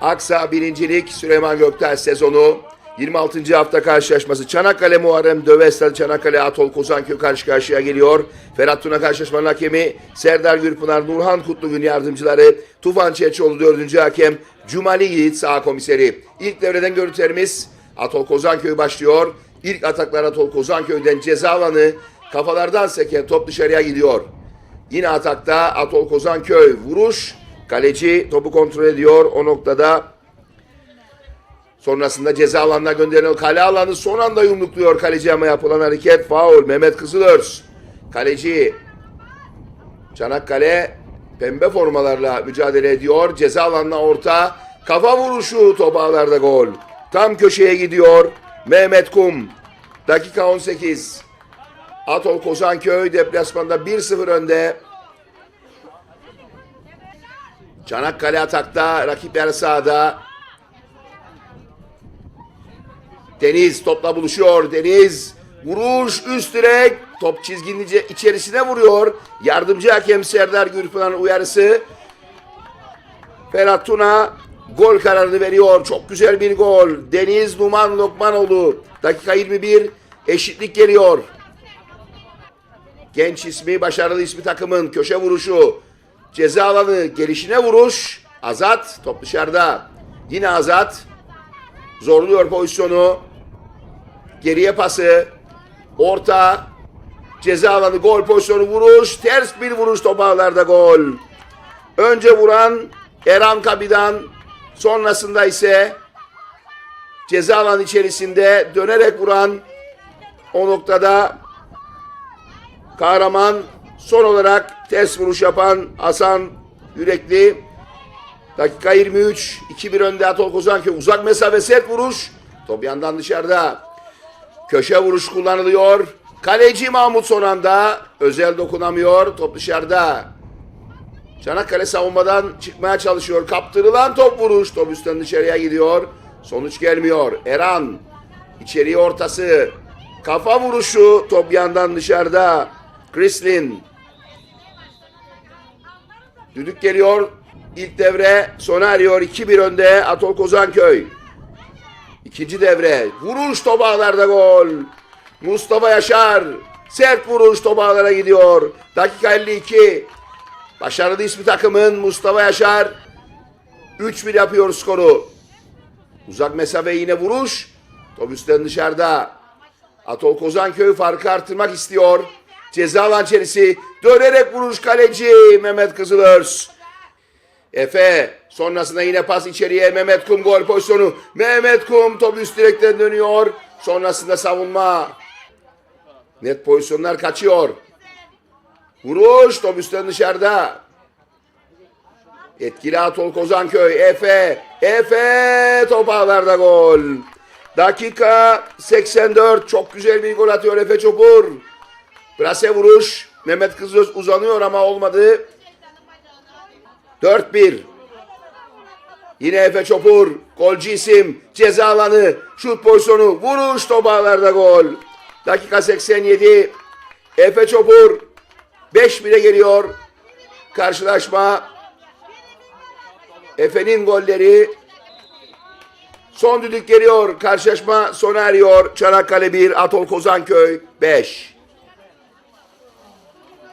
Aksa birincilik Süleyman Göktaş sezonu 26. hafta karşılaşması Çanakkale Muharrem Dövestel Çanakkale Atol Kozanköy karşı karşıya geliyor. Ferhat Tuna karşılaşmanın hakemi Serdar Gürpınar Nurhan Kutlugün yardımcıları Tufan Çerçoğlu 4. hakem Cumali Yiğit sağ komiseri. İlk devreden görüntülerimiz Atol Kozanköy başlıyor. İlk ataklar Atol Kozanköy'den ceza alanı kafalardan seken top dışarıya gidiyor. Yine atakta Atol Kozanköy vuruş. Kaleci topu kontrol ediyor. O noktada sonrasında ceza alanına gönderilen kale alanı son anda yumrukluyor kaleci ama yapılan hareket faul. Mehmet Kızılörs. Kaleci Çanakkale pembe formalarla mücadele ediyor. Ceza alanına orta. Kafa vuruşu top ağlarda gol. Tam köşeye gidiyor. Mehmet Kum. Dakika 18. Atol Kozanköy deplasmanda 1-0 önde. Çanakkale atakta, rakipler sahada. Deniz topla buluşuyor. Deniz vuruş üst direk. Top çizginin içe- içerisine vuruyor. Yardımcı hakem Serdar Gürpınar'ın uyarısı. Ferhat Tuna gol kararını veriyor. Çok güzel bir gol. Deniz Numan Lokmanoğlu. Dakika 21 eşitlik geliyor. Genç ismi, başarılı ismi takımın köşe vuruşu. Ceza alanı gelişine vuruş. Azat top dışarıda. Yine Azat. Zorluyor pozisyonu. Geriye pası. Orta. Ceza alanı gol pozisyonu vuruş. Ters bir vuruş top ağlarda gol. Önce vuran Eran Kabidan. Sonrasında ise ceza alanı içerisinde dönerek vuran o noktada Kahraman son olarak ters vuruş yapan Hasan Yürekli. Dakika 23. 2-1 önde Atol Kozanköy. Uzak mesafe sert vuruş. Top yandan dışarıda. Köşe vuruş kullanılıyor. Kaleci Mahmut son anda. Özel dokunamıyor. Top dışarıda. Çanakkale savunmadan çıkmaya çalışıyor. Kaptırılan top vuruş. Top üstten dışarıya gidiyor. Sonuç gelmiyor. Eran. içeriye ortası. Kafa vuruşu. Top yandan dışarıda. Krislin. Düdük geliyor. İlk devre sona eriyor. 2-1 önde Atol Kozanköy. İkinci devre. Vuruş top ağlarda gol. Mustafa Yaşar. Sert vuruş top ağlara gidiyor. Dakika 52. Başarılı ismi takımın Mustafa Yaşar. 3-1 yapıyor skoru. Uzak mesafe yine vuruş. Top üstten dışarıda. Atol Kozanköy farkı artırmak istiyor. Ceza alan içerisi. Dönerek vuruş kaleci Mehmet Kızılörs. Efe sonrasında yine pas içeriye Mehmet Kum gol pozisyonu. Mehmet Kum top üst direkten dönüyor. Sonrasında savunma. Net pozisyonlar kaçıyor. Vuruş top üstten dışarıda. Etkili Atol Kozanköy. Efe. Efe top ağlarda gol. Dakika 84. Çok güzel bir gol atıyor Efe Çopur. Plase vuruş. Mehmet Kızılöz uzanıyor ama olmadı. 4-1. Yine Efe Çopur. Golcü isim. Ceza alanı. Şut pozisyonu. Vuruş top ağlarda gol. Dakika 87. Efe Çopur. 5-1'e geliyor. Karşılaşma. Efe'nin golleri. Son düdük geliyor. Karşılaşma sona eriyor. Çanakkale 1, Atol Kozanköy 5.